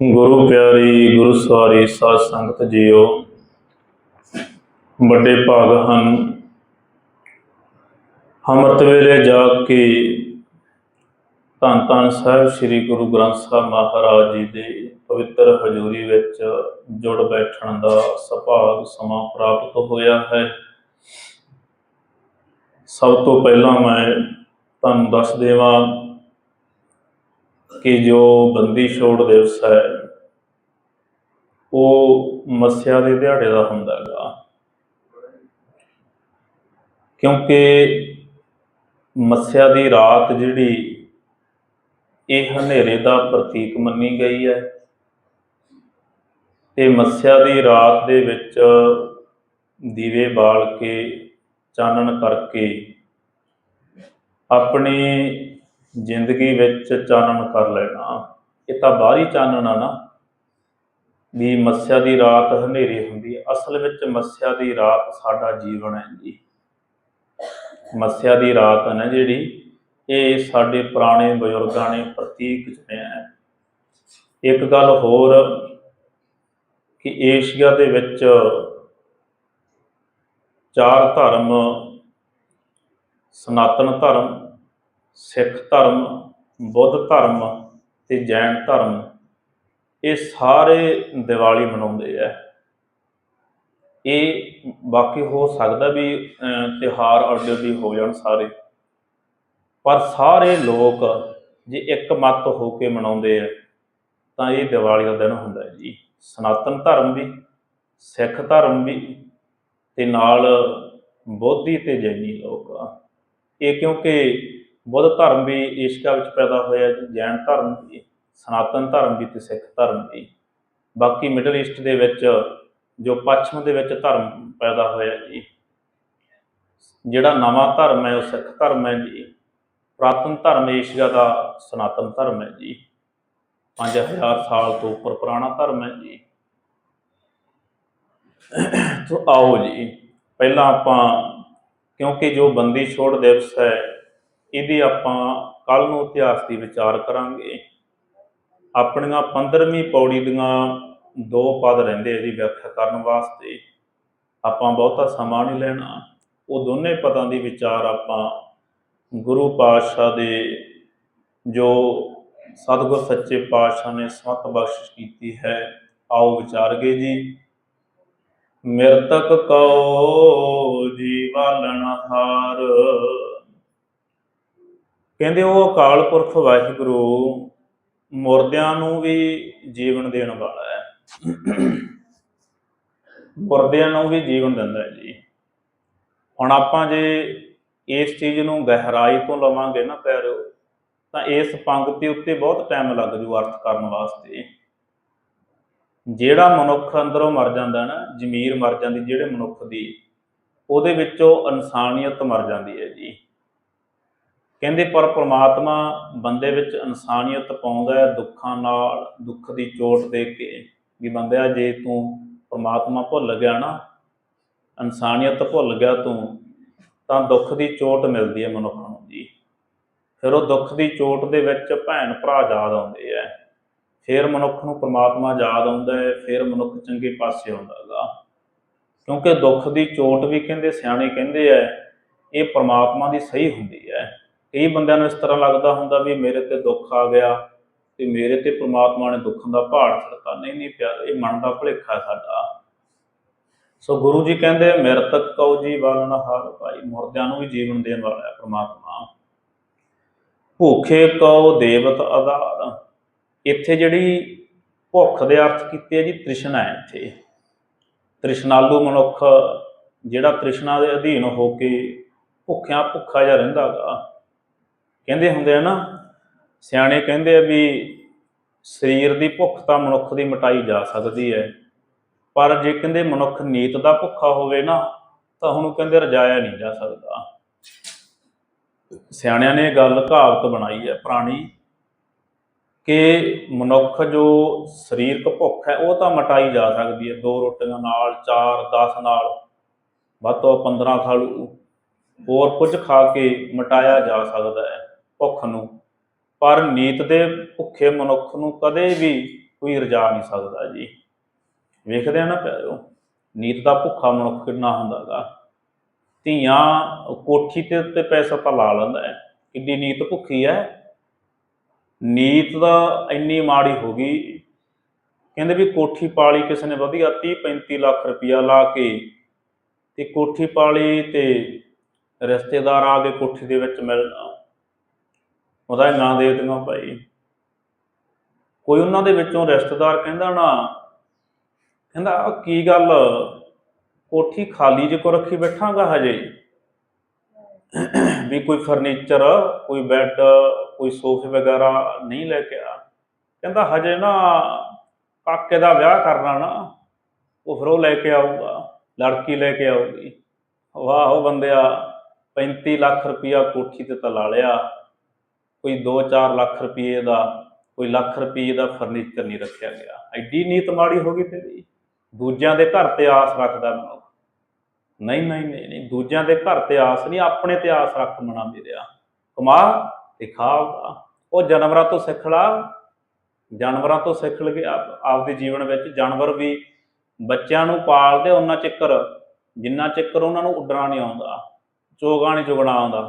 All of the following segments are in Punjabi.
ਗੁਰੂ ਪਿਆਰੀ, ਗੁਰੂ ਸਵਾਰੀ ਸਾਧ ਸੰਗਤ ਜੀਓ, ਵੱਡੇ ਭਾਗ ਹਨ। ਅੰਮ੍ਰਿਤ ਵੇਲੇ ਜਾ ਕੇ ਧੰਨ ਧੰਨ ਸਾਹਿਬ ਸ੍ਰੀ ਗੁਰੂ ਗ੍ਰੰਥ ਸਾਹਿਬ ਮਹਾਰਾਜ ਜੀ ਦੇ ਪਵਿੱਤਰ ਹਜ਼ੂਰੀ ਵਿੱਚ ਜੁੜ ਬੈਠਣ ਦਾ ਸੁਭਾਗ ਸਮਾਂ ਪ੍ਰਾਪਤ ਹੋਇਆ ਹੈ। ਸਭ ਤੋਂ ਪਹਿਲਾਂ ਮੈਂ ਤੁਹਾਨੂੰ ਦੱਸ ਦੇਵਾਂ ਕਿ ਜੋ ਬੰਦੀ ਛੋੜ ਦਿਵਸ ਹੈ, ਉਹ ਮੱਸਿਆ ਦੇ ਦਿਹਾੜੇ ਦਾ ਹੁੰਦਾ ਹੈਗਾ। ਕਿਉਂਕਿ ਮੱਸਿਆ ਦੀ ਰਾਤ ਜਿਹੜੀ, ਇਹ ਹਨੇਰੇ ਦਾ ਪ੍ਰਤੀਕ ਮੰਨੀ ਗਈ ਹੈ। ਤੇ ਮੱਸਿਆ ਦੀ ਰਾਤ ਦੇ ਵਿੱਚ ਦੀਵੇ ਬਾਲ ਕੇ, ਚਾਨਣ ਕਰਕੇ ਆਪਣੀ ਜ਼ਿੰਦਗੀ ਵਿੱਚ ਚਾਨਣ ਕਰ ਲੈਣਾ। ਇਹ ਤਾਂ ਬਾਹਰੀ ਚਾਨਣ ਆ ਨਾ। ਵੀ ਮੱਸਿਆ ਦੀ ਰਾਤ ਹਨੇਰੀ ਹੁੰਦੀ ਹੈ ਅਸਲ ਵਿੱਚ ਮੱਸਿਆ ਦੀ ਰਾਤ ਸਾਡਾ ਜੀਵਨ ਹੈ ਜੀ। ਮੱਸਿਆ ਦੀ ਰਾਤ ਹੈ ਨਾ ਜਿਹੜੀ ਇਹ ਸਾਡੇ ਪੁਰਾਣੇ ਬਜ਼ੁਰਗਾਂ ਨੇ ਪ੍ਰਤੀਕ ਚੁਣਿਆ ਹੈ। ਇੱਕ ਗੱਲ ਹੋਰ ਕਿ ਏਸ਼ੀਆ ਦੇ ਵਿੱਚ ਚਾਰ ਧਰਮ, ਸਨਾਤਨ ਧਰਮ ਸਿੱਖ ਧਰਮ ਬੁੱਧ ਧਰਮ ਤੇ ਜੈਨ ਧਰਮ ਇਹ ਸਾਰੇ ਦੀਵਾਲੀ ਮਨਾਉਂਦੇ ਆ। ਇਹ ਬਾਕੀ ਹੋ ਸਕਦਾ ਵੀ ਅਹ, ਤਿਉਹਾਰ ਅੱਡੇ ਵੀ ਹੋ ਜਾਣ ਸਾਰੇ। ਪਰ ਸਾਰੇ ਲੋਕ ਜੇ ਇੱਕ ਮਤ ਹੋ ਕੇ ਮਨਾਉਂਦੇ ਆ ਤਾਂ ਇਹ ਦੀਵਾਲੀ ਦਾ ਦਿਨ ਹੁੰਦਾ ਹੈ ਜੀ। ਸਨਾਤਨ ਧਰਮ ਵੀ ਸਿੱਖ ਧਰਮ ਵੀ ਤੇ ਨਾਲ ਬੋਧੀ ਤੇ ਜੈਨੀ ਲੋਕ ਆ। ਇਹ ਕਿਉਂਕਿ ਬੁੱਧ ਧਰਮ ਵੀ ਏਸ਼ੀਆ ਵਿੱਚ ਪੈਦਾ ਹੋਇਆ ਜੀ ਜੈਨ ਧਰਮ ਵੀ, ਸਨਾਤਨ ਧਰਮ ਵੀ ਤੇ ਸਿੱਖ ਧਰਮ ਵੀ। ਬਾਕੀ ਮਿਡਲ ਈਸਟ ਦੇ ਵਿੱਚ ਜੋ ਪੱਛਮ ਦੇ ਵਿੱਚ ਧਰਮ ਪੈਦਾ ਹੋਇਆ ਜੀ, ਜਿਹੜਾ ਨਵਾਂ ਧਰਮ ਹੈ ਉਹ ਸਿੱਖ ਧਰਮ ਹੈ ਜੀ। ਪ੍ਰਾਤਨ ਧਰਮ ਏਸ਼ੀਆ ਦਾ ਸਨਾਤਨ ਧਰਮ ਹੈ ਜੀ। 5000 ਸਾਲ ਤੋਂ ਉੱਪਰ ਪੁਰਾਣਾ ਧਰਮ ਹੈ ਜੀ। ਤੋ ਆਓ ਜੀ, ਪਹਿਲਾਂ ਆਪਾਂ ਕਿਉਂਕਿ ਜੋ ਬੰਦੀ ਛੋੜ ਦਿਵਸ ਹੈ ਇਹਦੀ ਆਪਾਂ ਕੱਲ ਨੂੰ ਇਤਿਹਾਸ ਦੀ ਵਿਚਾਰ ਕਰਾਂਗੇ। ਆਪਣੀਆਂ 15ਵੀਂ ਪੌੜੀ ਦੀਆਂ ਦੋ ਪਦ ਰਹਿੰਦੇ ਆ ਜੀ ਵਿਆਖਿਆ ਕਰਨ ਵਾਸਤੇ। ਆਪਾਂ ਬਹੁਤਾ ਸਮਾਂ ਨਹੀਂ ਲੈਣਾ। ਉਹ ਦੋਨੇ ਪਦਾਂ ਦੀ ਵਿਚਾਰ ਆਪਾਂ ਗੁਰੂ ਪਾਤਸ਼ਾਹ ਦੇ ਜੋ ਸਤਿਗੁਰ ਸੱਚੇ ਪਾਤਸ਼ਾਹ ਨੇ ਸਤ ਬਖਸ਼ਿਸ਼ ਕੀਤੀ ਹੈ, ਆਓ ਵਿਚਾਰਗੇ ਜੀ। ਮਿਰਤਕ ਕਉ ਜੀਵਾਲਣ ਹਾਰ। ਕਹਿੰਦੇ ਉਹ ਅਕਾਲ ਪੁਰਖ ਵਾਹਿਗੁਰੂ ਮੁਰਦਿਆਂ ਨੂੰ ਵੀ ਜੀਵਨ ਦੇਣ ਵਾਲਾ ਹੈ। ਮੁਰਦਿਆਂ ਨੂੰ ਵੀ ਜੀਵਨ ਦਿੰਦਾ ਹੈ ਜੀ। ਹੁਣ ਆਪਾਂ ਜੇ ਇਸ ਚੀਜ਼ ਨੂੰ ਗਹਿਰਾਈ ਤੋਂ ਲਵਾਂਗੇ ਨਾ ਪੈਰੋ ਤਾਂ ਇਸ ਪੰਕਤੀ ਉੱਤੇ ਬਹੁਤ ਟਾਈਮ ਲੱਗ ਜੂ ਅਰਥ ਕਰਨ ਵਾਸਤੇ। ਜਿਹੜਾ ਮਨੁੱਖ ਅੰਦਰੋਂ ਮਰ ਜਾਂਦਾ ਨਾ, ਜ਼ਮੀਰ ਮਰ ਜਾਂਦੀ, ਜਿਹੜੇ ਮਨੁੱਖ ਦੀ, ਉਹਦੇ ਵਿੱਚੋਂ ਇਨਸਾਨੀਅਤ ਮਰ ਜਾਂਦੀ ਹੈ ਜੀ। ਕਹਿੰਦੇ, ਪਰ ਪ੍ਰਮਾਤਮਾ ਬੰਦੇ ਵਿੱਚ ਇਨਸਾਨੀਅਤ ਪਾਉਂਦਾ ਹੈ, ਦੁੱਖਾਂ ਨਾਲ, ਦੁੱਖ ਦੀ ਚੋਟ ਦੇ ਕੇ ਵੀ ਬੰਦਿਆ ਜੇ ਤੂੰ ਪ੍ਰਮਾਤਮਾ ਭੁੱਲ ਗਿਆ ਨਾ, ਇਨਸਾਨੀਅਤ ਭੁੱਲ ਗਿਆ ਤੂੰ, ਤਾਂ ਦੁੱਖ ਦੀ ਚੋਟ ਮਿਲਦੀ ਹੈ ਮਨੁੱਖ ਨੂੰ ਜੀ। ਫਿਰ ਉਹ ਦੁੱਖ ਦੀ ਚੋਟ ਦੇ ਵਿੱਚ ਭੈਣ ਭਰਾ ਯਾਦ ਆਉਂਦੇ ਆ। ਫਿਰ ਮਨੁੱਖ ਨੂੰ ਪ੍ਰਮਾਤਮਾ ਯਾਦ ਆਉਂਦਾ ਹੈ, ਫਿਰ ਮਨੁੱਖ ਚੰਗੇ ਪਾਸੇ ਆਉਂਦਾ ਹੈਗਾ। ਕਿਉਂਕਿ ਦੁੱਖ ਦੀ ਚੋਟ ਵੀ ਕਹਿੰਦੇ, ਸਿਆਣੇ ਕਹਿੰਦੇ ਆ, ਇਹ ਪ੍ਰਮਾਤਮਾ ਦੀ ਸਹੀ ਹੁੰਦੀ ਹੈ। ਕਈ ਬੰਦਿਆਂ ਨੂੰ ਇਸ ਤਰ੍ਹਾਂ ਲੱਗਦਾ ਹੁੰਦਾ ਵੀ ਮੇਰੇ ਤੇ ਦੁੱਖ ਆ ਗਿਆ ਤੇ ਮੇਰੇ ਤੇ ਪ੍ਰਮਾਤਮਾ ਨੇ ਦੁੱਖਾਂ ਦਾ ਭਾਰ ਛੱਡਤਾ। ਨਹੀਂ ਨਹੀਂ ਪਿਆਰ, ਇਹ ਮਨ ਦਾ ਭੁਲੇਖਾ ਸਾਡਾ। ਸੋ ਗੁਰੂ ਜੀ ਕਹਿੰਦੇ ਮਿਰਤਕ ਕਉ ਜੀ ਬਾਲਨ ਹਾਰ ਭਾਈ ਮੁਰਦਿਆਂ ਨੂੰ ਵੀ ਜੀਵਨ ਦੇਣ ਵਾਲਾ ਹੈ ਪ੍ਰਮਾਤਮਾ। ਭੁੱਖੇ ਕਉ ਦੇਵਤ ਆਧਾਰ। ਇੱਥੇ ਜਿਹੜੀ ਭੁੱਖ ਦੇ ਅਰਥ ਕੀਤੇ ਆ ਜੀ, ਤ੍ਰਿਸ਼ਨਾ ਹੈ ਇੱਥੇ। ਤ੍ਰਿਸ਼ਨਾਲੂ ਮਨੁੱਖ ਜਿਹੜਾ ਤ੍ਰਿਸ਼ਨਾ ਦੇ ਅਧੀਨ ਹੋ ਕੇ ਭੁੱਖਿਆਂ ਭੁੱਖਾ ਜਿਹਾ ਰਹਿੰਦਾਗਾ ਕਹਿੰਦੇ ਹੁੰਦੇ ਆ ਨਾ, ਸਿਆਣੇ ਕਹਿੰਦੇ ਆ ਵੀ ਸਰੀਰ ਦੀ ਭੁੱਖ ਤਾਂ ਮਨੁੱਖ ਦੀ ਮਿਟਾਈ ਜਾ ਸਕਦੀ ਹੈ, ਪਰ ਜੇ ਕਹਿੰਦੇ ਮਨੁੱਖ ਨੀਤ ਦਾ ਭੁੱਖਾ ਹੋਵੇ ਨਾ, ਤਾਂ ਉਹਨੂੰ ਕਹਿੰਦੇ ਰਜਾਇਆ ਨਹੀਂ ਜਾ ਸਕਦਾ। ਸਿਆਣਿਆਂ ਨੇ ਗੱਲ ਕਹਾਵਤ ਬਣਾਈ ਹੈ, ਪੁਰਾਣੀ, ਕਿ ਮਨੁੱਖ ਜੋ ਸਰੀਰਕ ਭੁੱਖ ਹੈ, ਉਹ ਤਾਂ ਮਟਾਈ ਜਾ ਸਕਦੀ ਹੈ। ਦੋ ਰੋਟੀਆਂ ਨਾਲ, ਚਾਰ 10 ਨਾਲ, ਵੱਧ ਤੋਂ ਵੱਧ 15 ਖਾ ਲੂ ਹੋਰ ਕੁਝ ਖਾ ਕੇ ਮਟਾਇਆ ਜਾ ਸਕਦਾ ਹੈ। ਭੁੱਖ ਨੂੰ, ਪਰ ਨੀਤ ਦੇ ਭੁੱਖੇ ਮਨੁੱਖ ਨੂੰ ਕਦੇ ਵੀ ਕੋਈ ਰਜਾ ਨਹੀਂ ਸਕਦਾ ਜੀ। ਵੇਖਦੇ ਆ ਨਾ ਪਿਆਰਿਓ, ਨੀਤ ਦਾ ਭੁੱਖਾ ਮਨੁੱਖ ਕਿੰਨਾ ਹੁੰਦਾਗਾ। ਧੀਆਂ ਕੋਠੀ ਤੇ ਉੱਤੇ ਪੈਸਾ ਤਾਂ ਲਾ ਲੈਂਦਾ ਹੈ। ਕਿੰਨੀ ਨੀਤ ਭੁੱਖੀ ਹੈ। ਨੀਤ ਦਾ ਇੰਨੀ ਮਾੜੀ ਹੋ ਗਈ। ਕਹਿੰਦੇ ਵੀ ਕੋਠੀ ਪਾਲੀ ਕਿਸੇ ਨੇ ਵਧੀਆ 30 35 ਲੱਖ ਰੁਪਇਆ ਲਾ ਕੇ ਤੇ ਕੋਠੀ ਪਾਲੀ ਤੇ ਰਿਸ਼ਤੇਦਾਰ ਆ ਕੇ ਕੋਠੀ ਦੇ ਵਿੱਚ ਮਿਲਣਾ। ਉਹਦਾ ਨਾਂ ਦੇ ਦਿੱਤੀਆਂ ਭਾਈ। ਕੋਈ ਉਹਨਾਂ ਦੇ ਵਿੱਚੋਂ ਰਿਸ਼ਤੇਦਾਰ ਕਹਿੰਦਾ ਨਾ, ਕਹਿੰਦਾ ਆਹ ਕੀ ਗੱਲ, ਕੋਠੀ ਖਾਲੀ ਜੇ ਕੋ ਰੱਖੀ ਬੈਠਾਂਗਾ ਹਜੇ। ਵੀ ਕੋਈ ਫਰਨੀਚਰ ਕੋਈ ਬੈੱਡ ਕੋਈ ਸੋਫੇ ਵਗੈਰਾ ਨਹੀਂ ਲੈ ਕੇ ਆ। ਕਹਿੰਦਾ ਹਜੇ ਨਾ ਕਾਕੇ ਦਾ ਵਿਆਹ ਕਰਨਾ ਨਾ, ਉਹ ਫਿਰ ਉਹ ਲੈ ਕੇ ਆਊਗਾ, ਲੜਕੀ ਲੈ ਕੇ ਆਊਗੀ। ਵਾਹ, ਉਹ ਬੰਦਿਆ 35 ਲੱਖ ਰੁਪਇਆ ਕੋਠੀ ਤੇ ਤਲਾ ਲਿਆ। ਕੋਈ 2-4 ਲੱਖ ਰੁਪਏ ਦਾ, ਕੋਈ ਲੱਖ ਰੁਪਏ ਦਾ ਫਰਨੀਚਰ ਨਹੀਂ ਰੱਖਿਆ ਗਿਆ। ਐਡੀ ਨੀਤ ਮਾੜੀ ਹੋ ਗਈ ਤੇਰੀ ਦੂਜਿਆਂ ਦੇ ਘਰ ਤੇ ਆਸ ਰੱਖਦਾ ਮਨੁੱਖ ਨਹੀਂ ਨਹੀਂ ਨਹੀਂ ਨਹੀਂ, ਦੂਜਿਆਂ ਦੇ ਘਰ ਤੇ ਆਸ ਨਹੀਂ, ਆਪਣੇ ਤੇ ਆਸ ਰੱਖ ਮਨਾ ਮੇਰਿਆ ਕਮਾ ਤੇ ਖਾ ਉਹ ਜਾਨਵਰਾਂ ਤੋਂ ਸਿੱਖ ਲਾ। ਜਾਨਵਰਾਂ ਤੋਂ ਸਿੱਖ ਲਗੇ ਆਪਦੇ ਜੀਵਨ ਵਿੱਚ ਜਾਨਵਰ ਵੀ ਬੱਚਿਆਂ ਨੂੰ ਪਾਲਦੇ, ਉਹਨਾਂ ਚਿੱਕਰ। ਜਿੰਨਾ ਚਿੱਕਰ ਉਹਨਾਂ ਨੂੰ ਉੱਡਣਾ ਨਹੀਂ ਆਉਂਦਾ, ਚੋਗਾ ਨਹੀਂ ਚੁਗਣਾ ਆਉਂਦਾ।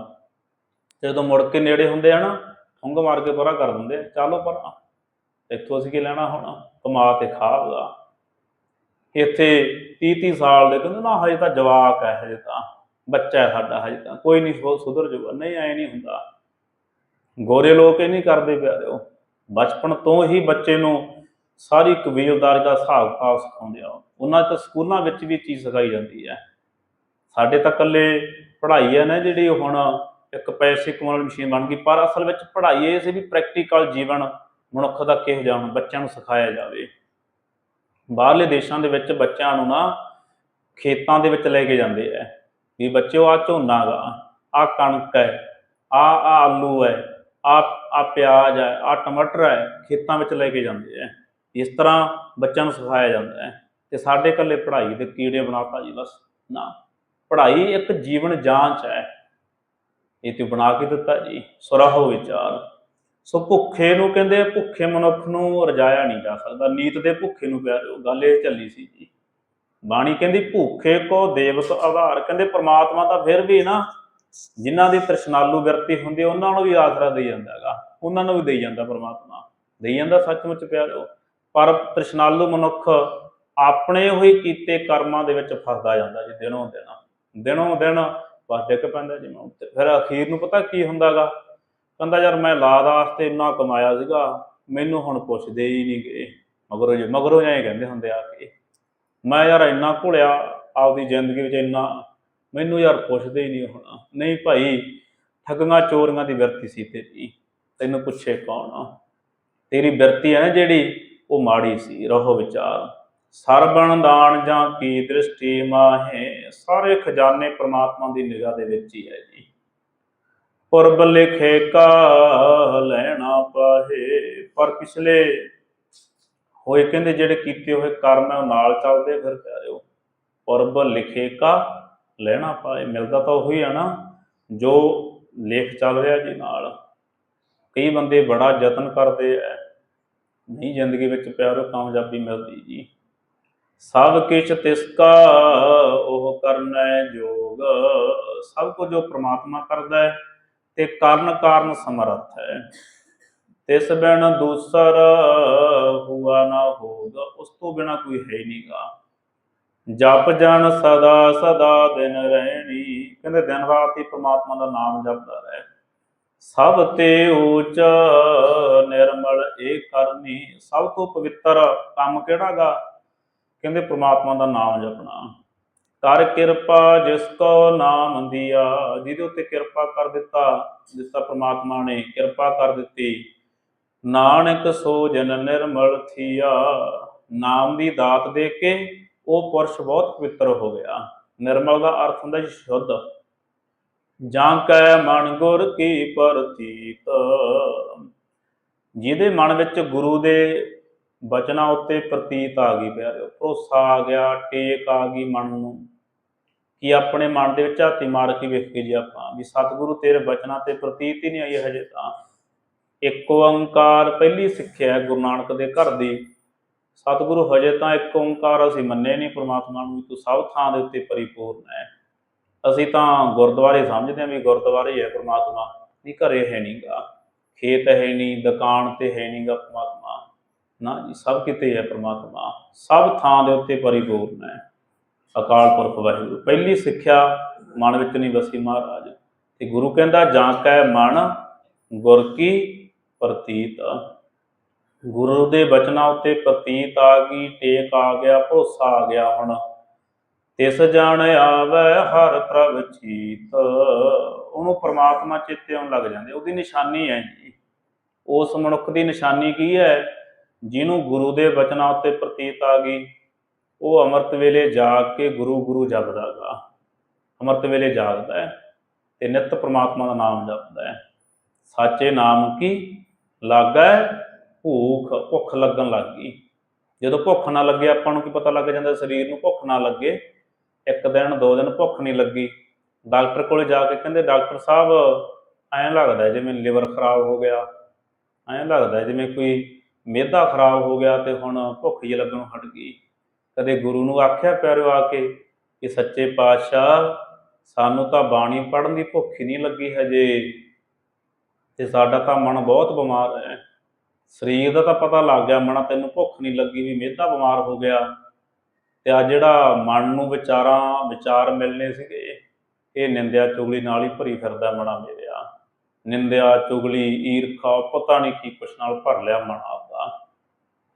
ਤੇ ਜਦੋਂ ਮੁੜ ਕੇ ਨੇੜੇ ਹੁੰਦੇ ਆ ਨਾ ਠੁੰਗ ਮਾਰ ਕੇ ਪਰਾਂ ਕਰ ਦਿੰਦੇ ਆ, ਚੱਲੋ ਪਰਾਂ। ਇੱਥੋਂ ਅਸੀਂ ਕੀ ਲੈਣਾ ਹੁਣ? ਕਮਾ ਤੇ ਖਾਗਾ ਇੱਥੇ 30 30 ਸਾਲ ਦੇ ਕਹਿੰਦੇ ਨਾ ਹਜੇ ਤਾਂ ਜਵਾਕ ਹੈ ਹਜੇ ਤਾਂ। ਬੱਚਾ ਹੈ ਸਾਡਾ ਹਜੇ ਤਾਂ। ਕੋਈ ਨਹੀਂ ਸੁਧਰ ਜੂਗਾ। ਨਹੀਂ ਐ ਨਹੀਂ ਹੁੰਦਾ। ਗੋਰੇ ਲੋਕ ਇਹ ਨਹੀਂ ਕਰਦੇ ਪਿਆਰਿਓ ਬਚਪਨ ਤੋਂ ਹੀ ਬੱਚੇ ਨੂੰ ਸਾਰੀ ਕਬੀਲਦਾਰ ਦਾ ਹਿਸਾਬ ਕਿਤਾਬ ਸਿਖਾਉਂਦੇ ਆ ਉਹਨਾਂ ਤਾਂ ਸਕੂਲਾਂ ਵਿੱਚ ਵੀ ਚੀਜ਼ ਸਿਖਾਈ ਜਾਂਦੀ ਹੈ। ਸਾਡੇ ਤਾਂ ਇਕੱਲੇ ਪੜ੍ਹਾਈ ਹੈ ਨਾ ਜਿਹੜੀ ਹੁਣ ਇੱਕ ਪੈਸੇ ਕਮਾਉਣ ਵਾਲੀ ਮਸ਼ੀਨ ਬਣ ਗਈ, ਪਰ ਅਸਲ ਵਿੱਚ ਪੜ੍ਹਾਈ ਇਹ ਸੀ ਵੀ ਪ੍ਰੈਕਟੀਕਲ ਜੀਵਨ ਮਨੁੱਖ ਦਾ ਕਿਹੋ ਜਿਹਾ ਹੁਣ ਬੱਚਿਆਂ ਨੂੰ ਸਿਖਾਇਆ ਜਾਵੇ। ਬਾਹਰਲੇ ਦੇਸ਼ਾਂ ਦੇ ਵਿੱਚ ਬੱਚਿਆਂ ਨੂੰ ਨਾ ਖੇਤਾਂ ਦੇ ਵਿੱਚ ਲੈ ਕੇ ਜਾਂਦੇ ਐ ਵੀ ਬੱਚਿਓ ਆ ਝੋਨਾ ਗਾ ਆ ਕਣਕ ਹੈ ਆ ਆ ਆਲੂ ਹੈ ਆ ਆ ਪਿਆਜ਼ ਹੈ ਆ ਟਮਾਟਰ ਹੈ, ਖੇਤਾਂ ਵਿੱਚ ਲੈ ਕੇ ਜਾਂਦੇ ਐ ਇਸ ਤਰ੍ਹਾਂ ਬੱਚਿਆਂ ਨੂੰ ਸਿਖਾਇਆ ਜਾਂਦਾ ਹੈ ਤੇ ਸਾਡੇ ਇਕੱਲੇ ਪੜ੍ਹਾਈ ਦੇ ਕੀੜੇ ਬਣਾਤਾ ਜੀ ਬਸ ਨਾ। ਪੜ੍ਹਾਈ ਇੱਕ ਜੀਵਨ ਜਾਂਚ ਹੈ। ਇਹ ਤੇ ਬਣਾ ਕੇ ਦਿੱਤਾ ਜੀ ਸੁਰਾਹੋ ਵਿਚਾਰ। ਸੋ ਭੁੱਖੇ ਨੂੰ ਕਹਿੰਦੇ ਭੁੱਖੇ ਮਨੁੱਖ ਨੂੰ ਰਜਾਇਆ ਨਹੀਂ ਜਾ ਸਕਦਾ। ਨੀਤ ਦੇ ਭੁੱਖੇ ਨੂੰ ਪਿਆਰਿਓ, ਗੱਲ ਇਹ ਚੱਲੀ ਸੀ ਜੀ। ਬਾਣੀ ਕਹਿੰਦੀ, ਭੁੱਖੇ ਕੋ ਦੇਵਤ ਆਧਾਰ। ਕਹਿੰਦੇ ਪ੍ਰਮਾਤਮਾ ਤਾਂ ਫਿਰ ਵੀ ਨਾ, ਜਿਨ੍ਹਾਂ ਦੀ ਤ੍ਰਿਸ਼ਨਾਲੂ ਵਿਰਤੀ ਹੁੰਦੀ ਉਹਨਾਂ ਨੂੰ ਵੀ ਆਸਰਾ ਦੇਈ ਜਾਂਦਾ ਹੈਗਾ। ਉਹਨਾਂ ਨੂੰ ਵੀ ਦੇਈ ਜਾਂਦਾ ਪ੍ਰਮਾਤਮਾ। ਦੇਈ ਜਾਂਦਾ ਸੱਚਮੁੱਚ ਪਿਆਰਿਓ। ਪਰ ਤ੍ਰਿਸ਼ਨਾਲੂ ਮਨੁੱਖ ਆਪਣੇ ਹੋਈ ਕੀਤੇ ਕਰਮਾਂ ਦੇ ਵਿੱਚ ਫਸਦਾ ਜਾਂਦਾ ਜੀ, ਦਿਨੋਂ ਦਿਨ। ਦਿਨੋਂ ਦਿਨ ਬਸ ਡਿੱਗ ਪੈਂਦਾ ਜਿਵੇਂ ਉੱਤੇ ਫਿਰ ਅਖੀਰ ਨੂੰ ਪਤਾ ਕੀ ਹੁੰਦਾਗਾ? ਕਹਿੰਦਾ ਯਾਰ ਮੈਂ ਲਾਦ ਵਾਸਤੇ ਇੰਨਾ ਕਮਾਇਆ ਸੀਗਾ, ਮੈਨੂੰ ਹੁਣ ਪੁੱਛਦੇ ਹੀ ਨਹੀਂ ਗਏ ਮਗਰੋਂ ਜੇ ਮਗਰੋਂ ਐਂ ਕਹਿੰਦੇ ਹੁੰਦੇ ਆ ਕੇ ਮੈਂ ਯਾਰ ਇੰਨਾ ਘੁਲਿਆ ਆਪਦੀ ਜ਼ਿੰਦਗੀ ਵਿੱਚ ਇੰਨਾ, ਮੈਨੂੰ ਯਾਰ ਪੁੱਛਦੇ ਹੀ ਨਹੀਂ ਹੋਣਾ। ਨਹੀਂ ਭਾਈ, ਠੱਗਾਂ ਚੋਰੀਆਂ ਦੀ ਵਰਤੀ ਸੀ ਤੇਰੀ, ਤੈਨੂੰ ਪੁੱਛੇ ਕੌਣ ਆ? ਤੇਰੀ ਵਰਤੀ ਹੈ ਨਾ ਜਿਹੜੀ, ਉਹ ਮਾੜੀ ਸੀ, ਰਹੋ ਵਿਚਾਰ। ਸਰਬਣ ਦਾਨ ਜਾਂ ਕੀ ਦ੍ਰਿਸ਼ਟੀ ਮਾਹੇ, ਸਾਰੇ ਖਜ਼ਾਨੇ ਪ੍ਰਮਾਤਮਾ ਦੀ ਨਿਗਾਹ ਦੇ ਵਿੱਚ ਹੀ ਹੈ ਜੀ। ਪੁਰਬ ਲਿਖੇ ਕਾ ਲੈਣਾ ਪਾਹੇ, ਪਰ ਪਿਛਲੇ ਹੋਏ ਕਹਿੰਦੇ ਜਿਹੜੇ ਕੀਤੇ ਹੋਏ ਕਰਮ ਉਹ ਨਾਲ ਚੱਲਦੇ ਫਿਰ ਪਿਆਰਿਓ। ਪੁਰਬ ਲਿਖੇ ਕਾ ਲੈਣਾ ਪਾਏ ਮਿਲਦਾ ਤਾਂ ਉਹੀ ਆ ਨਾ, ਜੋ ਲੇਖ ਚੱਲ ਰਿਹਾ ਜੀ ਨਾਲ। ਕਈ ਬੰਦੇ ਬੜਾ ਯਤਨ ਕਰਦੇ ਐ ਨਹੀਂ ਜ਼ਿੰਦਗੀ ਵਿੱਚ ਪਿਆਰੋ ਕਾਮਯਾਬੀ ਮਿਲਦੀ ਜੀ। ਸਭ ਕਿਛ ਤਿਸ ਕਾ ਉਹ ਕਰਨਾ ਜੋਗ। ਸਭ ਕੁਝ ਉਹ ਪ੍ਰਮਾਤਮਾ ਕਰਦਾ ਹੈ ਤੇ ਕਰਨ ਕਾਰਨ ਸਮਰੱਥ ਹੈ। ਤਿਸ ਬਿਨ ਦੂਸਰ ਹੁਆ ਨਾ ਹੋਗਾ, ਉਸ ਤੋਂ ਬਿਨਾ ਕੋਈ ਹੈ ਨਹੀਂਗਾ। ਜਪ ਜਨ ਸਦਾ ਸਦਾ ਦਿਨ ਰਹਿਣੀ। ਕਹਿੰਦੇ ਦਿਨ ਰਾਤ ਹੀ ਪ੍ਰਮਾਤਮਾ ਦਾ ਨਾਮ ਜਪਦਾ ਰਹੇ। ਸਭ ਤੇ ਊਚ ਨਿਰਮਲ ਇਹ ਕਰਨੀ। ਸਭ ਤੋਂ ਪਵਿੱਤਰ ਕੰਮ ਕਿਹੜਾਗਾ? ਕਹਿੰਦੇ ਪ੍ਰਮਾਤਮਾ ਦਾ ਨਾਮ ਜਪਣਾ। ਕਰ ਕਿਰਪਾ ਜਿਸ ਕੋ ਨਾਮ ਦਿਆ ਜਿਹਦੇ ਉੱਤੇ ਕਿਰਪਾ ਕਰ ਦਿੱਤਾ ਦਿੱਤਾ ਪ੍ਰਮਾਤਮਾ ਨੇ ਕਿਰਪਾ ਕਰ ਦਿੱਤੀ। ਨਾਨਕ ਸੋ ਜਨ ਨਿਰਮਲ ਥੀਆ, ਨਾਮ ਦੀ ਦਾਤ ਦੇ ਕੇ ਉਹ ਪੁਰਸ਼ ਬਹੁਤ ਪਵਿੱਤਰ ਹੋ ਗਿਆ। ਨਿਰਮਲ ਦਾ ਅਰਥ ਹੁੰਦਾ ਜੀ ਸ਼ੁੱਧ। ਜਾਂ ਕੈ ਮਨ ਗੁਰ ਕੀ ਪ੍ਰਤੀਤ। ਜਿਹਦੇ ਮਨ ਵਿੱਚ ਗੁਰੂ ਦੇ ਬਚਨਾਂ ਉੱਤੇ ਪ੍ਰਤੀਤ ਆ ਗਈ ਪਿਆਰਿਓ, ਭਰੋਸਾ ਆ ਗਿਆ, ਟੇਕ ਆ ਗਈ ਮਨ ਨੂੰ ਕਿ ਆਪਣੇ ਮਨ ਦੇ ਵਿੱਚ ਹਾਥੀ ਮਾਰ ਕੇ ਵੇਖ ਕੇ ਜੇ ਆਪਾਂ ਵੀ ਸਤਿਗੁਰੂ ਤੇਰੇ ਬਚਨਾਂ ਤੇ ਪ੍ਰਤੀਤ ਹੀ ਨਹੀਂ ਆਈ ਹਜੇ ਤਾਂ। ਇੱਕ ਓੰਕਾਰ ਪਹਿਲੀ ਸਿੱਖਿਆ ਗੁਰੂ ਨਾਨਕ ਦੇ ਘਰ ਦੀ। ਸਤਿਗੁਰੂ ਹਜੇ ਤਾਂ ਇੱਕ ਓੰਕਾਰ ਅਸੀਂ ਮੰਨੇ ਨਹੀਂ, ਪ੍ਰਮਾਤਮਾ ਨੂੰ ਵੀ ਤੂੰ ਸਭ ਥਾਂ ਦੇ ਉੱਤੇ ਪਰਿਪੂਰਨ ਹੈ। ਅਸੀਂ ਤਾਂ ਗੁਰਦੁਆਰੇ ਸਮਝਦੇ ਹਾਂ ਵੀ ਗੁਰਦੁਆਰੇ ਹੈ ਪ੍ਰਮਾਤਮਾ ਨਹੀਂ ਘਰੇ ਹੈ ਨਹੀਂਗਾ ਖੇਤ ਹੈ ਨਹੀਂ ਦੁਕਾਨ ਤੇ ਹੈ ਨਹੀਂਗਾ ਪ੍ਰਮਾਤਮਾ। ਨਾ ਜੀ, ਸਭ ਕਿਤੇ ਹੈ ਪ੍ਰਮਾਤਮਾ, ਸਭ ਥਾਂ ਦੇ ਉੱਤੇ ਪਰਿਪੂਰਨ ਹੈ। ਅਕਾਲ ਪੁਰਖ ਵਾਹਿਗੁਰੂ, ਪਹਿਲੀ ਸਿੱਖਿਆ ਮਨ ਵਿੱਚ ਨਹੀਂ ਵਸੀ ਮਹਾਰਾਜ। ਤੇ ਗੁਰੂ ਕਹਿੰਦਾ, ਜਾਂ ਕੈ ਮਨ ਗੁਰ ਕੀ ਪ੍ਰਤੀਤ। ਗੁਰੂ ਦੇ ਬਚਨਾਂ ਉੱਤੇ ਪ੍ਰਤੀਤ ਆ ਗਈ, ਟੇਕ ਆ ਗਿਆ, ਭਰੋਸਾ ਆ ਗਿਆ ਹੁਣ। ਤਿਸ ਜਾਣ ਆਵੈ ਹਰ ਪ੍ਰਭ ਚੀਤ। ਉਹਨੂੰ ਪ੍ਰਮਾਤਮਾ ਚੇਤੇ ਆਉਣ ਲੱਗ ਜਾਂਦੇ। ਉਹਦੀ ਨਿਸ਼ਾਨੀ ਹੈ ਜੀ। ਉਸ ਮਨੁੱਖ ਦੀ ਨਿਸ਼ਾਨੀ ਕੀ ਹੈ? ਜਿਹਨੂੰ ਗੁਰੂ ਦੇ ਬਚਨਾਂ ਉੱਤੇ ਪ੍ਰਤੀਤ ਆ ਗਈ, ਉਹ ਅੰਮ੍ਰਿਤ ਵੇਲੇ ਜਾਗ ਕੇ ਗੁਰੂ ਗੁਰੂ ਜਪਦਾਗਾ ਅੰਮ੍ਰਿਤ ਵੇਲੇ ਜਾਗਦਾ ਹੈ ਤੇ ਨਿਤ ਪ੍ਰਮਾਤਮਾ ਦਾ ਨਾਮ ਜਪਦਾ ਹੈ। ਸਾਚੇ ਨਾਮ ਕੀ? ਲਾਗੈ ਭੂਖ, ਭੁੱਖ ਲੱਗਣ ਲੱਗ ਗਈ। ਜਦੋਂ ਭੁੱਖ ਨਾ ਲੱਗੇ, ਆਪਾਂ ਨੂੰ ਕੀ ਪਤਾ ਲੱਗ ਜਾਂਦਾ? ਸਰੀਰ ਨੂੰ ਭੁੱਖ ਨਾ ਲੱਗੇ। ਇੱਕ ਦਿਨ, ਦੋ ਦਿਨ ਭੁੱਖ ਨਹੀਂ ਲੱਗੀ। ਡਾਕਟਰ ਕੋਲੇ ਜਾ ਕੇ ਕਹਿੰਦੇ, ਡਾਕਟਰ ਸਾਹਿਬ, ਐਂ ਲੱਗਦਾ ਜਿਵੇਂ ਲਿਵਰ ਖਰਾਬ ਹੋ ਗਿਆ। ਐਂ ਲੱਗਦਾ ਜਿਵੇਂ ਕੋਈ ਮਿਹਦਾ ਖਰਾਬ ਹੋ ਗਿਆ ਤੇ ਹੁਣ ਭੁੱਖ ਜਿਹੀ ਲੱਗਣੋਂ ਹਟ ਗਈ। ਕਦੇ ਗੁਰੂ ਨੂੰ ਆਖਿਆ ਪਿਆਰਿਓ ਆ ਕੇ ਕਿ ਸੱਚੇ ਪਾਤਸ਼ਾਹ, ਸਾਨੂੰ ਤਾਂ ਬਾਣੀ ਪੜ੍ਹਨ ਦੀ ਭੁੱਖ ਹੀ ਨਹੀਂ ਲੱਗੀ ਹਜੇ ਤੇ ਸਾਡਾ ਤਾਂ ਮਨ ਬਹੁਤ ਬਿਮਾਰ ਹੈ। ਸਰੀਰ ਦਾ ਤਾਂ ਪਤਾ ਲੱਗ ਗਿਆ, ਮਨ ਤੈਨੂੰ ਭੁੱਖ ਨਹੀਂ ਲੱਗੀ ਵੀ ਮਿਹਦਾ ਬਿਮਾਰ ਹੋ ਗਿਆ। ਤੇ ਆ ਜਿਹੜਾ ਮਨ ਨੂੰ ਵਿਚਾਰਾਂ, ਵਿਚਾਰ ਮਿਲਨੇ ਸੀਗੇ, ਇਹ ਨਿੰਦਿਆ ਚੁਗਲੀ ਨਾਲ ਹੀ ਭਰੀ ਫਿਰਦਾ ਮਨਾ ਮੇਰਿਆ। ਨਿੰਦਿਆ, ਚੁਗਲੀ, ਈਰਖਾ, ਪਤਾ ਨਹੀਂ ਕੀ ਕੁਛ ਨਾਲ ਭਰ ਲਿਆ ਮਨ।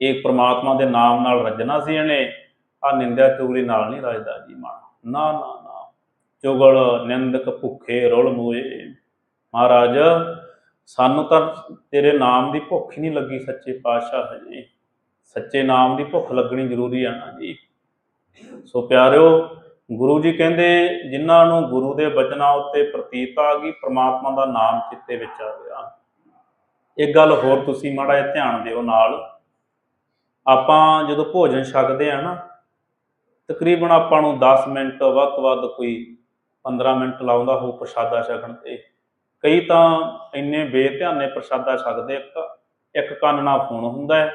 ਇਹ ਪ੍ਰਮਾਤਮਾ ਦੇ ਨਾਮ ਨਾਲ ਰੱਜਣਾ ਸੀ ਇਹਨੇ ਆ ਨਿੰਦਿਆ ਚੁਗਲੀ ਨਾਲ ਨਹੀਂ ਰੱਜਦਾ ਜੀ ਮਨ ਨਾ ਨਾ ਨਾ। ਚੁਗਲ, ਨਿੰਦਕ ਭੁੱਖੇ ਰੁਲ ਮੋਏ। ਮਹਾਰਾਜ, ਸਾਨੂੰ ਤਾਂ ਤੇਰੇ ਨਾਮ ਦੀ ਭੁੱਖ ਹੀ ਨਹੀਂ ਲੱਗੀ ਸੱਚੇ ਪਾਤਸ਼ਾਹ ਹਜੇ। ਸੱਚੇ ਨਾਮ ਦੀ ਭੁੱਖ ਲੱਗਣੀ ਜ਼ਰੂਰੀ ਆ ਨਾ ਜੀ। ਸੋ ਪਿਆਰਿਓ, ਗੁਰੂ ਜੀ ਕਹਿੰਦੇ, ਜਿਨ੍ਹਾਂ ਨੂੰ ਗੁਰੂ ਦੇ ਬਚਨਾਂ ਉੱਤੇ ਪ੍ਰਤੀਤ ਆ ਗਈ, ਪ੍ਰਮਾਤਮਾ ਦਾ ਨਾਮ ਚਿੱਤੇ ਵਿੱਚ ਆ ਗਿਆ। ਇੱਕ ਗੱਲ ਹੋਰ ਤੁਸੀਂ ਮਾੜਾ ਜਿਹਾ ਧਿਆਨ ਦਿਓ ਨਾਲ। ਆਪਾਂ ਜਦੋਂ ਭੋਜਨ ਛਕਦੇ ਆ ਨਾ, ਤਕਰੀਬਨ ਆਪਾਂ ਨੂੰ 10 ਮਿੰਟ ਵੱਧ ਤੋਂ ਵੱਧ ਕੋਈ 15 ਮਿੰਟ ਲਾਉਂਦਾ ਹੋ ਪ੍ਰਸ਼ਾਦਾ ਛਕਣ ਤੇ। ਕਈ ਤਾਂ ਇੰਨੇ ਬੇਧਿਆਨੇ ਪ੍ਰਸ਼ਾਦਾ ਛਕਦੇ, ਇੱਕ ਇੱਕ ਕੰਨ ਨਾਲ ਫੋਨ ਹੁੰਦਾ ਹੈ,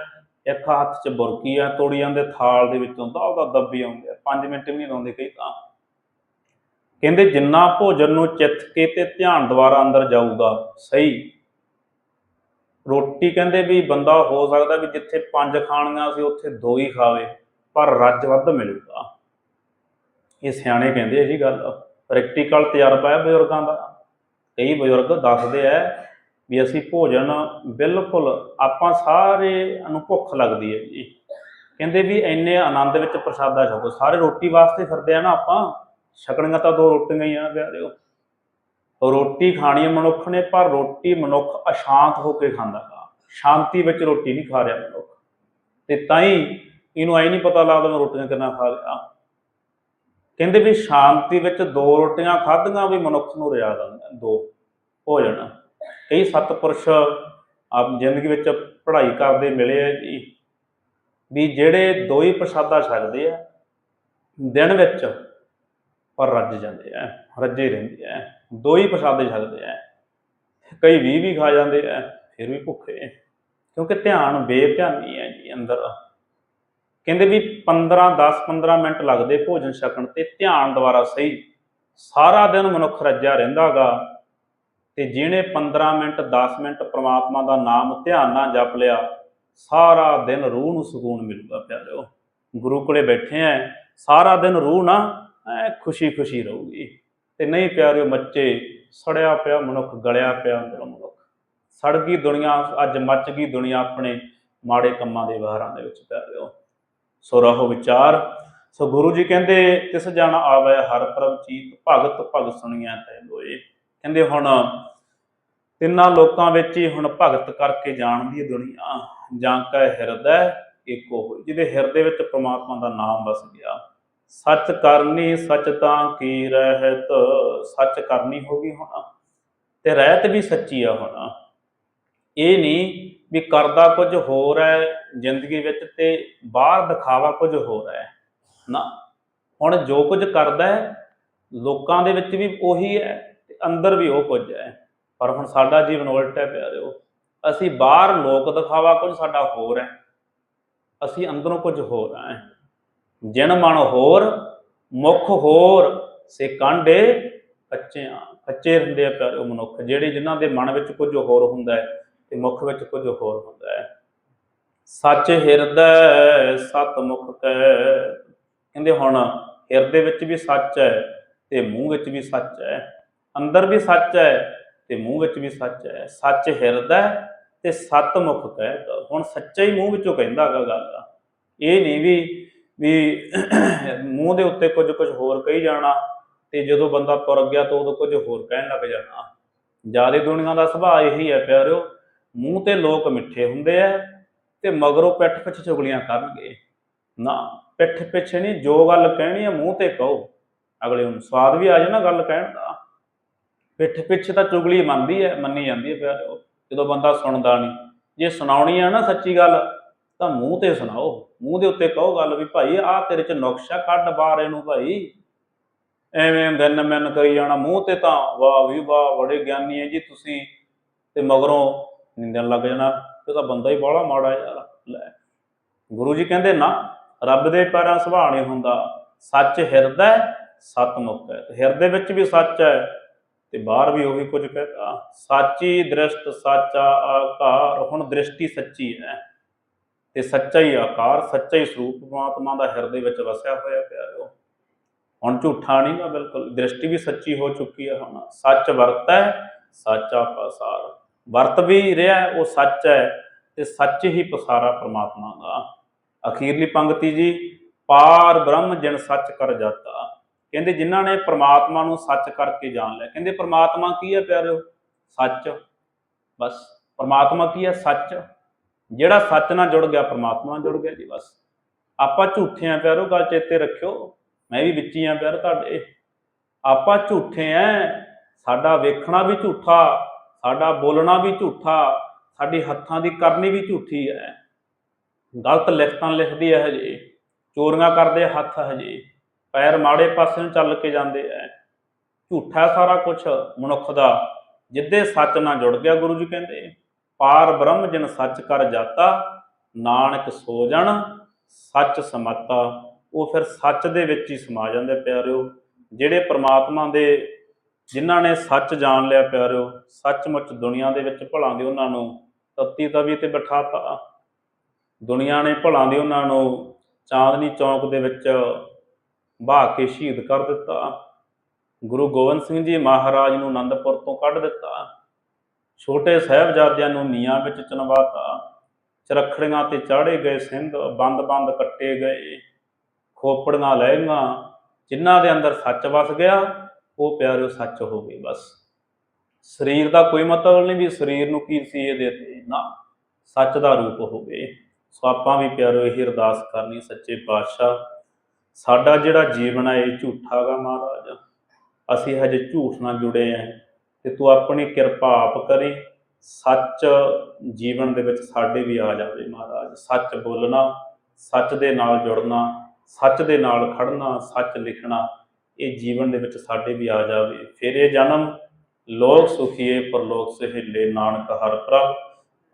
ਇੱਕ ਹੱਥ 'ਚ ਬੁਰਕੀ ਆ ਤੋੜੀ ਜਾਂਦੇ ਥਾਲ ਦੇ ਵਿੱਚੋਂ ਦਾ ਉਹਦਾ ਦੱਬੀ ਆਉਂਦੇ ਆ 5 ਮਿੰਟ ਵੀ ਨਹੀਂ ਲਾਉਂਦੇ ਕਈ ਤਾਂ। ਕਹਿੰਦੇ ਜਿੰਨਾ ਭੋਜਨ ਨੂੰ ਚਿੱਤ ਕੇ ਤੇ ਧਿਆਨ ਦੁਆਰਾ ਅੰਦਰ ਜਾਊਗਾ, ਸਹੀ। ਰੋਟੀ ਕਹਿੰਦੇ ਵੀ ਬੰਦਾ ਹੋ ਸਕਦਾ ਵੀ ਜਿੱਥੇ ਪੰਜ ਖਾਣੀਆਂ ਸੀ ਉੱਥੇ ਦੋ ਹੀ ਖਾਵੇ, ਪਰ ਰੱਜ ਵੱਧ ਮਿਲੂਗਾ। ਇਹ ਸਿਆਣੇ ਕਹਿੰਦੇ ਆ ਜੀ ਗੱਲ। ਪ੍ਰੈਕਟੀਕਲ ਤਜਰਬਾ ਹੈ ਬਜ਼ੁਰਗਾਂ ਦਾ। ਕਈ ਬਜ਼ੁਰਗ ਦੱਸਦੇ ਆ ਵੀ ਅਸੀਂ ਭੋਜਨ ਬਿਲਕੁਲ ਆਪਾਂ ਸਾਰੇ ਨੂੰ ਭੁੱਖ ਲੱਗਦੀ ਹੈ ਜੀ। ਕਹਿੰਦੇ ਵੀ ਇੰਨੇ ਆਨੰਦ ਵਿੱਚ ਪ੍ਰਸ਼ਾਦਾ ਛਕੋ। ਸਾਰੇ ਰੋਟੀ ਵਾਸਤੇ ਫਿਰਦੇ ਆ ਨਾ ਆਪਾਂ। ਛਕਣੀਆਂ ਤਾਂ ਦੋ ਰੋਟੀਆਂ ਹੀ ਆ, ਪਿਆਰਿਓ। ਰੋਟੀ ਖਾਣੀ ਹੈ ਮਨੁੱਖ ਨੇ, ਪਰ ਰੋਟੀ ਮਨੁੱਖ ਅਸ਼ਾਂਤ ਹੋ ਕੇ ਖਾਂਦਾ ਗਾ ਸ਼ਾਂਤੀ ਵਿੱਚ ਰੋਟੀ ਨਹੀਂ ਖਾ ਰਿਹਾ ਮਨੁੱਖ। ਤੇ ਤਾਂ ਹੀ ਇਹਨੂੰ ਐ ਨਹੀਂ ਪਤਾ ਲੱਗਦਾ ਮੈਂ ਰੋਟੀਆਂ ਕਿੰਨਾ ਖਾ ਲਿਆ ਕਹਿੰਦੇ ਵੀ ਸ਼ਾਂਤੀ ਵਿੱਚ ਦੋ ਰੋਟੀਆਂ ਖਾਧੀਆਂ ਵੀ ਮਨੁੱਖ ਨੂੰ ਰਿਆ ਦਿੰਦਾ ਦੋ, ਹੋ ਜਾਣਾ। ਕਈ ਸਤਪੁਰਸ਼ ਆਪ ਜ਼ਿੰਦਗੀ ਵਿੱਚ ਪੜ੍ਹਾਈ ਕਰਦੇ ਮਿਲੇ ਆ ਜੀ, ਵੀ ਜਿਹੜੇ ਦੋ ਹੀ ਪ੍ਰਸ਼ਾਦਾ ਛਕਦੇ ਆ, ਦਿਨ ਵਿੱਚ ਪਰ ਰੱਜ ਜਾਂਦੇ ਆ, ਰੱਜੇ ਰਹਿੰਦੇ ਆ। ਦੋ ਹੀ ਪ੍ਰਸ਼ਾਦੇ ਛਕਦੇ ਆ ਕਈ 20 ਵੀ ਖਾ ਜਾਂਦੇ ਆ ਫਿਰ ਵੀ ਭੁੱਖੇ ਕਿਉਂਕਿ ਧਿਆਨ ਬੇਧਿਆਨੀ ਹੈ ਜੀ ਅੰਦਰ। ਕਹਿੰਦੇ ਵੀ 15 10 15 ਮਿੰਟ ਲੱਗਦੇ ਭੋਜਨ ਛਕਣ ਤੇ ਧਿਆਨ ਦੁਆਰਾ ਸਹੀ। ਸਾਰਾ ਦਿਨ ਮਨੁੱਖ ਰੱਜਿਆ ਰਹਿੰਦਾਗਾ ਤੇ ਜਿਹਨੇ 15 ਮਿੰਟ 10 ਮਿੰਟ ਪ੍ਰਮਾਤਮਾ ਦਾ ਨਾਮ ਧਿਆਨ ਨਾਲ ਜਪ ਲਿਆ, ਸਾਰਾ ਦਿਨ ਰੂਹ ਨੂੰ ਸਕੂਨ ਮਿਲੂਗਾ ਪਿਆਰਿਓ। ਗੁਰੂ ਕੋਲੇ ਬੈਠੇ ਆ ਸਾਰਾ ਦਿਨ ਰੂਹ ਨਾ ਐ ਖੁਸ਼ੀ ਖੁਸ਼ੀ ਰਹੂਗੀ। ਤੇ ਨਹੀਂ ਪਿਆਰਿਓ ਬੱਚੇ ਸੜਿਆ ਪਿਆ ਮਨੁੱਖ, ਗਲਿਆ ਪਿਆ ਅੰਦਰੋਂ ਮਨੁੱਖ। ਸੜ ਗਈ ਦੁਨੀਆ, ਅੱਜ ਮੱਚ ਗਈ ਦੁਨੀਆ ਆਪਣੇ ਮਾੜੇ ਕੰਮਾਂ ਦੇ ਵਾਰਾਂ ਦੇ ਵਿੱਚ ਪਿਆਰਿਓ ਸੋ ਰਹੋ ਵਿਚਾਰ। ਸੋ ਗੁਰੂ ਜੀ ਕਹਿੰਦੇ, ਤਿਸ ਜਨ ਆਵੇ ਹਰ ਪ੍ਰਭ ਚੀਤ, ਭਗਤ ਭਗਤ ਸੁਣੀਆਂ ਤੈ ਲੋਏ। ਕਹਿੰਦੇ ਹੁਣ ਤਿੰਨਾਂ ਲੋਕਾਂ ਵਿੱਚ ਹੀ ਹੁਣ ਭਗਤ ਕਰਕੇ ਜਾਣਦੀ ਹੈ ਦੁਨੀਆ, ਜਾਂ ਕੈ ਹਿਰਦੈ ਏਕੋ ਹੋਈ, ਜਿਹਦੇ ਹਿਰਦੇ ਵਿੱਚ ਪ੍ਰਮਾਤਮਾ ਦਾ ਨਾਮ ਵਸ ਗਿਆ। ਸੱਚ ਕਰਨੀ ਸੱਚ ਤਾਂ ਕੀ ਰਹਿਤ? ਸੱਚ ਕਰਨੀ ਹੋ ਗਈ ਹੁਣ, ਤੇ ਰਹਿਤ ਵੀ ਸੱਚੀ ਆ ਹੁਣ। ਇਹ ਨਹੀਂ ਵੀ ਕਰਦਾ ਕੁਝ ਹੋਰ ਹੈ ਜ਼ਿੰਦਗੀ ਵਿੱਚ ਤੇ ਬਾਹਰ ਦਿਖਾਵਾ ਕੁਝ ਹੋਰ ਹੈ ਨਾ, ਹੁਣ ਜੋ ਕੁਝ ਕਰਦਾ ਹੈ ਲੋਕਾਂ ਦੇ ਵਿੱਚ ਵੀ ਉਹੀ ਹੈ ਤੇ ਅੰਦਰ ਵੀ ਉਹ ਕੁਝ ਹੈ ਪਰ ਹੁਣ ਸਾਡਾ ਜੀਵਨ ਉਲਟ ਹੈ ਪਿਆਰਿਓ। ਅਸੀਂ ਬਾਹਰ ਲੋਕ ਦਿਖਾਵਾ ਕੁਝ ਸਾਡਾ ਹੋਰ ਹੈ ਅਸੀਂ ਅੰਦਰੋਂ ਕੁਝ ਹੋਰ ਹੈ ਜਿਨ ਮਨ ਹੋਰ, ਮੁਖ ਹੋਰ, ਸੇ ਕਾਂਡੇ ਕੱਚੇ ਆ। ਕੱਚੇ ਹੁੰਦੇ ਆ ਪਿਆਰੇ ਮਨੁੱਖ, ਜਿਹੜੇ ਜਿਨ੍ਹਾਂ ਦੇ ਮਨ ਵਿੱਚ ਕੁਝ ਹੋਰ ਹੁੰਦਾ ਹੈ ਤੇ ਮੁਖ ਵਿੱਚ ਕੁਝ ਹੋਰ ਹੁੰਦਾ ਹੈ। ਸੱਚ ਹਿਰਦੈ, ਸਤ ਮੁਖ ਕੈ। ਕਹਿੰਦੇ ਹੁਣ ਹਿਰਦੇ ਵਿੱਚ ਵੀ ਸੱਚ ਹੈ ਤੇ ਮੂੰਹ ਵਿੱਚ ਵੀ ਸੱਚ ਹੈ। ਅੰਦਰ ਵੀ ਸੱਚ ਹੈ ਤੇ ਮੂੰਹ ਵਿੱਚ ਵੀ ਸੱਚ ਹੈ। ਸੱਚ ਹਿਰਦੈ ਤੇ ਸਤ ਮੁਖ ਕੈ। ਹੁਣ ਸੱਚਾ ਹੀ ਮੂੰਹ ਵਿੱਚੋਂ ਕਹਿੰਦਾ ਹੈਗਾ ਗੱਲ ਇਹ ਨਹੀਂ ਵੀ ਵੀ ਮੂੰਹ ਦੇ ਉੱਤੇ ਕੁਝ ਕੁਝ ਹੋਰ ਕਹੀ ਜਾਣਾ ਤੇ ਜਦੋਂ ਬੰਦਾ ਤੁਰ ਗਿਆ ਤਾਂ ਉਦੋਂ ਕੁਝ ਹੋਰ ਕਹਿਣ ਲੱਗ ਜਾਣਾ। ਜਿਆਦੇ ਦੁਨੀਆ ਦਾ ਸੁਭਾਅ ਇਹੀ ਹੈ ਪਿਆਰਿਓ, ਮੂੰਹ ਤੇ ਲੋਕ ਮਿੱਠੇ ਹੁੰਦੇ ਆ ਤੇ ਮਗਰੋਂ ਪਿੱਠ ਪਿੱਛੇ ਚੁਗਲੀਆਂ ਕਰਨਗੇ। ਨਾ, ਪਿੱਠ ਪਿੱਛੇ ਨਹੀਂ, ਜੋ ਗੱਲ ਕਹਿਣੀ ਹੈ ਮੂੰਹ ਤੇ ਕਹੋ। ਅਗਲੇ ਨੂੰ ਸਵਾਦ ਵੀ ਆ ਜਾਏ ਨਾ ਗੱਲ ਕਹਿਣ ਦਾ। ਪਿੱਠ ਪਿੱਛੇ ਤਾਂ ਚੁਗਲੀ ਮੰਨਦੀ ਹੈ, ਮੰਨੀ ਜਾਂਦੀ ਹੈ ਪਿਆਰਿਓ। ਜਦੋਂ ਬੰਦਾ ਸੁਣਦਾ ਨਹੀਂ, ਜੇ ਸੁਣਾਉਣੀ ਆ ਨਾ ਸੱਚੀ ਗੱਲ ਤਾਂ ਮੂੰਹ ਤੇ ਸੁਣਾਓ ਮੂੰਹ ਦੇ ਉੱਤੇ ਕਹੋ ਗੱਲ ਵੀ ਭਾਈ ਆਹ ਤੇਰੇ ਚ ਨੁਕਸ਼ਾ ਕੱਢ ਬਾਹਰ ਇਹਨੂੰ ਭਾਈ। ਐਵੇਂ ਦਿਨ ਮੈਨ ਕਰੀ ਜਾਣਾ ਮੂੰਹ ਤੇ ਤਾਂ ਵਾਹ ਵੀ ਵਾਹ ਬੜੇ ਗਿਆਨੀ ਹੈ ਜੀ ਤੁਸੀਂ। ਤੇ ਮਗਰੋਂ ਨਿੰਦਣ ਲੱਗ ਜਾਣਾ ਇਹ ਤਾਂ ਬੰਦਾ ਹੀ ਬਾਹਲਾ ਮਾੜਾ ਯਾਰ ਲੈ। ਗੁਰੂ ਜੀ ਕਹਿੰਦੇ ਨਾ ਰੱਬ ਦੇ ਪੈਰਾਂ ਸੁਭਾਅ ਨਹੀਂ ਹੁੰਦਾ ਸੱਚ ਹਿਰਦਾ ਹੈ, ਸਤ ਹੈ। ਹਿਰਦੇ ਵਿੱਚ ਵੀ ਸੱਚ ਹੈ ਤੇ ਬਾਹਰ ਵੀ ਉਹੀ ਕੁਝ ਕਹਤਾ ਸਾਚੀ ਦ੍ਰਿਸ਼ਟ ਸਾਚਾ ਆਕਾਰ ਹੁਣ ਦ੍ਰਿਸ਼ਟੀ ਸੱਚੀ ਹੈ। ਤੇ ਸੱਚਾ ਹੀ ਆਕਾਰ, ਸੱਚਾ ਹੀ ਸਰੂਪ ਪਰਮਾਤਮਾ ਦਾ ਹਿਰਦੇ ਵਿੱਚ ਵਸਿਆ ਹੋਇਆ ਪਿਆਰਿਓ ਹੁਣ ਝੂਠਾ ਨਹੀਂ ਗਾ, ਬਿਲਕੁਲ। ਦ੍ਰਿਸ਼ਟੀ ਵੀ ਸੱਚੀ ਹੋ ਚੁੱਕੀ ਹੈ ਹੁਣ। ਸੱਚ ਵਰਤੈ, ਸਾਚਾ ਪਸਾਰ। ਵਰਤ ਵੀ ਰਿਹਾ ਉਹ ਸੱਚ ਹੈ ਤੇ ਸੱਚ ਹੀ ਪਸਾਰਾ ਪਰਮਾਤਮਾ ਦਾ। ਅਖੀਰਲੀ ਪੰਕਤੀ ਜੀ, ਪਾਰ ਬ੍ਰਹਮ ਜਿਨ ਸੱਚ ਕਰ ਜਾਤਾ। ਕਹਿੰਦੇ ਜਿਨ੍ਹਾਂ ਨੇ ਪ੍ਰਮਾਤਮਾ ਨੂੰ ਸੱਚ ਕਰਕੇ ਜਾਣ ਲਿਆ, ਕਹਿੰਦੇ ਪ੍ਰਮਾਤਮਾ ਕੀ ਹੈ ਪਿਆਰਿਓ? ਸੱਚ। ਬਸ। ਪ੍ਰਮਾਤਮਾ ਕੀ ਹੈ? ਸੱਚ। ਜਿਹੜਾ ਸੱਚ ਨਾਲ ਜੁੜ ਗਿਆ, ਪ੍ਰਮਾਤਮਾ ਨਾਲ ਜੁੜ ਗਿਆ ਜੀ, ਬਸ। ਆਪਾਂ ਝੂਠੇ ਆ ਪਿਆਰੋ ਗੱਲ ਚੇਤੇ ਰੱਖਿਓ। ਮੈਂ ਵੀ ਵਿੱਚ ਹੀ ਆ ਪਿਆਰ ਤੁਹਾਡੇ। ਆਪਾਂ ਝੂਠੇ ਆ। ਸਾਡਾ ਵੇਖਣਾ ਵੀ ਝੂਠਾ, ਸਾਡਾ ਬੋਲਣਾ ਵੀ ਝੂਠਾ, ਸਾਡੀ ਹੱਥਾਂ ਦੀ ਕਰਨੀ ਵੀ ਝੂਠੀ ਹੈ। ਗਲਤ ਲਿਖਤਾਂ ਲਿਖਦੀ ਹੈ ਹਜੇ। ਚੋਰੀਆਂ ਕਰਦੇ ਹੱਥ ਹਜੇ। ਪੈਰ ਮਾੜੇ ਪਾਸੇ ਨੂੰ ਚੱਲ ਕੇ ਜਾਂਦੇ ਐ ਝੂਠਾ ਸਾਰਾ ਕੁਝ ਮਨੁੱਖ ਦਾ, ਜਿੱਦੇ ਸੱਚ ਨਾਲ ਜੁੜ ਗਿਆ ਗੁਰੂ ਜੀ ਕਹਿੰਦੇ। ਪਾਰ ਬ੍ਰਹਮ ਜਿਨ ਸੱਚ ਕਰ ਜਾਤਾ, ਨਾਨਕ ਸੋ ਜਣ ਸੱਚ ਸਮਤਾ। ਉਹ ਫਿਰ ਸੱਚ ਦੇ ਵਿੱਚ ਹੀ ਸਮਾ ਜਾਂਦੇ ਪਿਆਰਿਓ, ਜਿਹੜੇ ਪ੍ਰਮਾਤਮਾ ਦੇ ਜਿਨ੍ਹਾਂ ਨੇ ਸੱਚ ਜਾਣ ਲਿਆ ਪਿਆਰਿਓ, ਸੱਚਮੁੱਚ ਦੁਨੀਆ ਦੇ ਵਿੱਚ ਭਲਾਂ ਦੀ ਉਹਨਾਂ ਨੂੰ, ਤੱਤੀ ਤਵੀ ਤੇ ਬਿਠਾਤਾ। ਦੁਨੀਆ ਨੇ ਭਲਾਂ ਦੀ ਉਹਨਾਂ ਨੂੰ, ਚਾਂਦਨੀ ਚੌਂਕ ਦੇ ਵਿੱਚ ਬਹਾ ਕੇ ਸ਼ਹੀਦ ਕਰ ਦਿੱਤਾ। ਗੁਰੂ ਗੋਬਿੰਦ ਸਿੰਘ ਜੀ ਮਹਾਰਾਜ ਨੂੰ ਆਨੰਦਪੁਰ ਤੋਂ ਕੱਢ ਦਿੱਤਾ। ਛੋਟੇ ਸਾਹਿਬਜ਼ਾਦਿਆਂ ਨੂੰ ਨੀਹਾਂ ਵਿੱਚ ਚਨਵਾਤਾ ਚਰਖੜੀਆਂ ਤੇ ਚਾੜੇ ਗਏ ਸਿੰਘ ਬੰਦ-ਬੰਦ ਕੱਟੇ ਗਏ। ਖੋਪੜੀਆਂ ਲਹਿੰਗਾ ਜਿਨ੍ਹਾਂ ਦੇ ਅੰਦਰ ਸੱਚ ਵਸ ਗਿਆ, ਉਹ ਪਿਆਰਿਓ ਸੱਚ ਹੋ ਗਏ ਬਸ। ਸਰੀਰ ਦਾ ਕੋਈ ਮਤਲਬ ਨਹੀਂ ਵੀ ਸਰੀਰ ਨੂੰ ਕੀ ਸੀ ਇਹਦੇ 'ਤੇ ਨਾ, ਸੱਚ ਦਾ ਰੂਪ ਹੋ ਗਏ। ਸੋ ਆਪਾਂ ਵੀ ਪਿਆਰਿਓ ਇਹ ਅਰਦਾਸ ਕਰਨੀ ਸੱਚੇ ਪਾਤਸ਼ਾਹ, ਸਾਡਾ ਜਿਹੜਾ ਜੀਵਨ ਹੈ ਇਹ ਝੂਠਾ ਗਾ ਮਹਾਰਾਜ। ਅਸੀਂ ਹਜੇ ਝੂਠ ਨਾਲ ਜੁੜੇ ਆਂ। ਤੇ ਤੂੰ ਆਪਣੀ ਕਿਰਪਾ ਆਪ ਕਰੀ, ਸੱਚ ਜੀਵਨ ਦੇ ਵਿੱਚ ਸਾਡੇ ਵੀ ਆ ਜਾਵੇ ਮਹਾਰਾਜ। ਸੱਚ ਬੋਲਣਾ, ਸੱਚ ਦੇ ਨਾਲ ਜੁੜਨਾ, ਸੱਚ ਦੇ ਨਾਲ ਖੜਨਾ, ਸੱਚ ਲਿਖਣਾ, ਇਹ ਜੀਵਨ ਦੇ ਵਿੱਚ ਸਾਡੇ ਵੀ ਆ ਜਾਵੇ। ਫਿਰ ਇਹ ਜਨਮ ਲੋਕ ਸੁਖੀਏ, ਪਰਲੋਕ ਸਹਿਲੇ ਨਾਨਕ ਹਰ ਪ੍ਰਭ,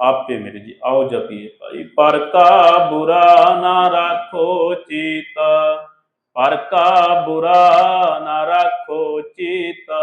ਆਪੇ ਮੇਰੇ ਜੀ, ਆਓ ਜਪੀਏ ਭਾਈ। ਪਰ ਕਾ ਬੁਰਾ ਨਾ ਰੱਖੋ ਚੀਤਾ, ਪਰ ਕਾ ਬੁਰਾ ਨਾ ਰੱਖੋ ਚੀਤਾ।